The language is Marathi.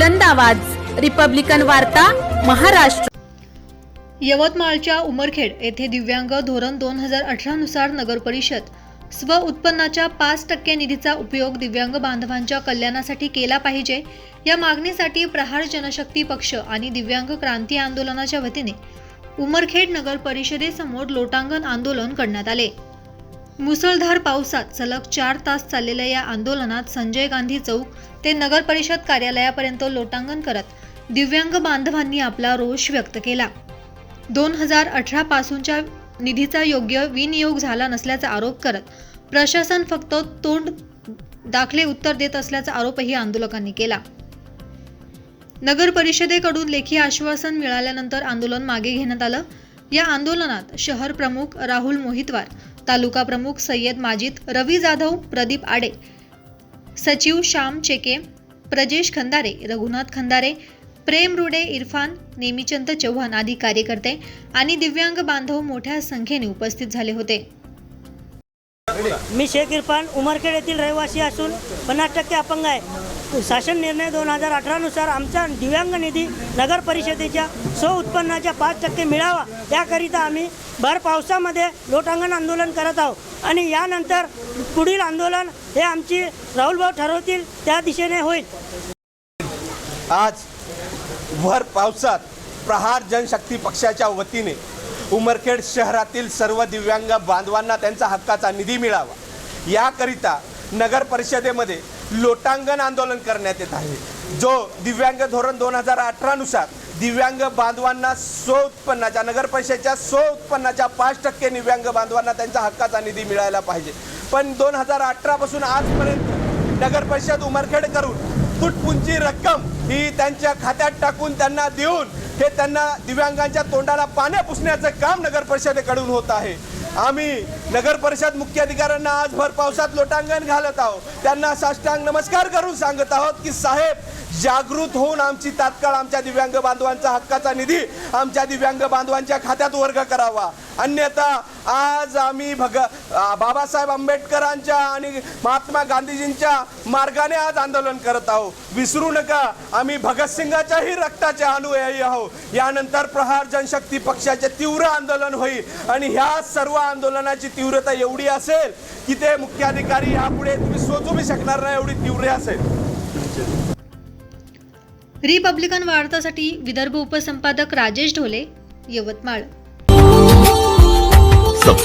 बुलंद आवाज. रिपब्लिकन वार्ता महाराष्ट्र. यवतमाळच्या उमरखेड येथे दिव्यांग धोरण दोन हजार अठरानुसार नगरपरिषद स्व उत्पन्नाच्या पाच टक्के निधीचा उपयोग दिव्यांग बांधवांच्या कल्याणासाठी केला पाहिजे या मागणीसाठी प्रहार जनशक्ती पक्ष आणि दिव्यांग क्रांती आंदोलनाच्या वतीने उमरखेड नगर परिषदेसमोर लोटांगण आंदोलन करण्यात आले. मुसळधार पावसात सलग चार तास चाललेल्या या आंदोलनात संजय गांधी चौक ते नगर परिषद कार्यालयापर्यंत लोटांगण करत दिव्यांग बांधवांनी आपला रोष व्यक्त केला. दोन हजार अठरा पासूनच्या निधीचा योग्य विनियोग झाला नसल्याचा आरोप करत प्रशासन फक्त तोंड दाखले उत्तर देत असल्याचा आरोपही आंदोलकांनी केला. नगर परिषदेकडून लेखी आश्वासन मिळाल्यानंतर आंदोलन मागे घेण्यात आलं. या आंदोलनात शहर प्रमुख राहुल मोहितवार तालुका प्रमुख सय्यद माजिद रवी जाधव प्रदीप आडे सचिव श्याम चेके प्रजेश खंदारे रघुनाथ खंदारे प्रेम रुडे इरफान नेमीचंद चव्हाण आदी कार्यकर्ते आणि दिव्यांग बांधव मोठ्या संख्येने उपस्थित झाले होते. मी शेख इरफान उमरखेड येथील रहिवासी असून पन्नास टक्के अपंग आहे. शासन निर्णय दोन हजार अठरानुसार आमचा दिव्यांग निधी नगर परिषदेच्या स्व उत्पन्नाच्या पाच टक्के मिळावा. याकरिता आम्ही भर पावसामध्ये लोटांगण आंदोलन करत आहोत. आणि यानंतर पुढील आंदोलन हे आमची राहुलभाऊ ठरवतील त्या दिशेने होईल. आज भर पावसात प्रहार जनशक्ती पक्षाच्या वतीने उमरखेड शहरातील सर्व दिव्यांग बांधवांना त्यांचा हक्काचा निधी मिळावा. याकरिता नगर परिषदेमध्ये लोटांगण आंदोलन करण्यात येत आहे. जो दिव्यांग धोरण दोन हजार अठरानुसार दिव्यांग बांधवांना स्व उत्पन्नाच्या नगर परिषदेच्या स्व उत्पन्नाच्या पाच टक्के दिव्यांग बांधवांना त्यांचा हक्काचा निधी मिळायला पाहिजे. पण दोन हजार अठरापासून आजपर्यंत नगर परिषद उमरखेड करून तुटपुंची रक्कम ही त्यांच्या खात्यात टाकून त्यांना देऊन हे त्यांना दिव्यांगांच्या तोंडाला पाण्या पुसण्याचं काम नगर परिषदेकडून होत आहे. आम्ही नगर परिषद मुख्याधिकाऱ्यांना आज भर पावसात लोटांगण घालत आहोत. त्यांना साष्टांग नमस्कार करून सांगत आहोत की साहेब जागृत होऊन आमची तात्काळ आमच्या दिव्यांग बांधवांचा हक्काचा निधी आमच्या दिव्यांग बांधवांच्या खात्यात वर्ग करावा. अन्यथा आज आम्ही भग बाबासाहेब आंबेडकरांच्या आणि महात्मा गांधीजींच्या मार्गाने आज आंदोलन करत आहोत. विसरू नका आम्ही भगतसिंगाच्याही रक्ताचे अनुयायी आहोत. यानंतर प्रहार जनशक्ती पक्षाचे तीव्र आंदोलन होईल आणि ह्या सर्व आंदोलनाची तीव्रता एवढी असेल की ते मुख्याधिकारी यापुढे तुम्ही सोचू बी शकणार नाही एवढी तीव्र असेल. रिपब्लिकन वार्तासाठी विदर्भ उपसंपादक Rajesh Dhole Yavatmal.